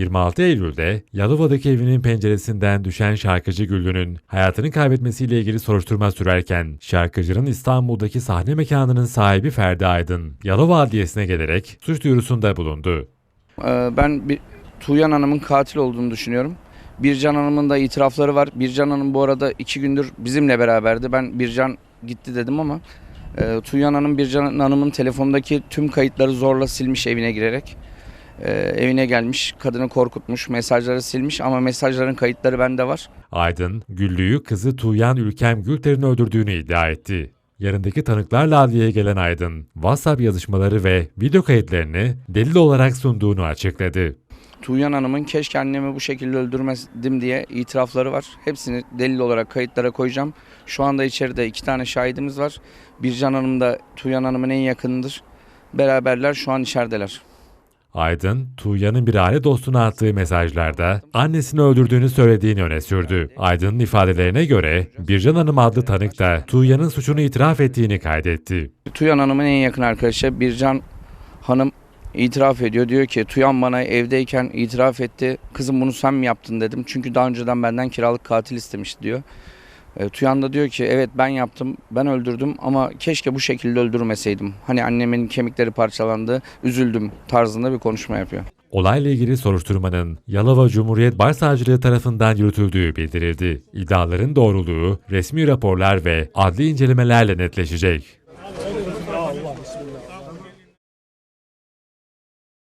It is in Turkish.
26 Eylül'de Yalova'daki evinin penceresinden düşen şarkıcı Güllü'nün hayatını kaybetmesiyle ilgili soruşturma sürerken şarkıcının İstanbul'daki sahne mekanının sahibi Ferdi Aydın, Yalova Adliyesi'ne gelerek suç duyurusunda bulundu. Ee, Ben bir, Tuğyan Hanım'ın katil olduğunu düşünüyorum. Bircan Hanım'ın da itirafları var. Bircan Hanım bu arada iki gündür bizimle beraberdi. Ben Bircan gitti dedim ama e, Tuğyan Hanım Bircan Hanım'ın telefondaki tüm kayıtları zorla silmiş evine girerek. E, evine gelmiş, kadını korkutmuş, mesajları silmiş ama mesajların kayıtları bende var. Aydın, Güllü'yü kızı Tuğyan Ülkem Gülter'in öldürdüğünü iddia etti. Yarındaki tanıklarla adliyeye gelen Aydın, WhatsApp yazışmaları ve video kayıtlarını delil olarak sunduğunu açıkladı. Tuğyan Hanım'ın keşke annemi bu şekilde öldürmezdim diye itirafları var. Hepsini delil olarak kayıtlara koyacağım. Şu anda içeride iki tane şahidimiz var. Bircan Hanım da Tuğyan Hanım'ın en yakınıdır. Beraberler şu an içerideler. Aydın, Tuğyan'ın bir aile dostuna attığı mesajlarda annesini öldürdüğünü söylediğini öne sürdü. Aydın'ın ifadelerine göre Bircan Hanım adlı tanık da Tuğyan'ın suçunu itiraf ettiğini kaydetti. Tuğyan Hanım'ın en yakın arkadaşı Bircan Hanım itiraf ediyor. Diyor ki Tuğyan bana evdeyken itiraf etti. Kızım bunu sen mi yaptın dedim. Çünkü daha önceden benden kiralık katil istemişti diyor. E, Tuyan da diyor ki evet ben yaptım, ben öldürdüm ama keşke bu şekilde öldürmeseydim. Hani annemin kemikleri parçalandı, üzüldüm tarzında bir konuşma yapıyor. Olayla ilgili soruşturmanın Yalova Cumhuriyet Başsavcılığı tarafından yürütüldüğü bildirildi. İddiaların doğruluğu resmi raporlar ve adli incelemelerle netleşecek.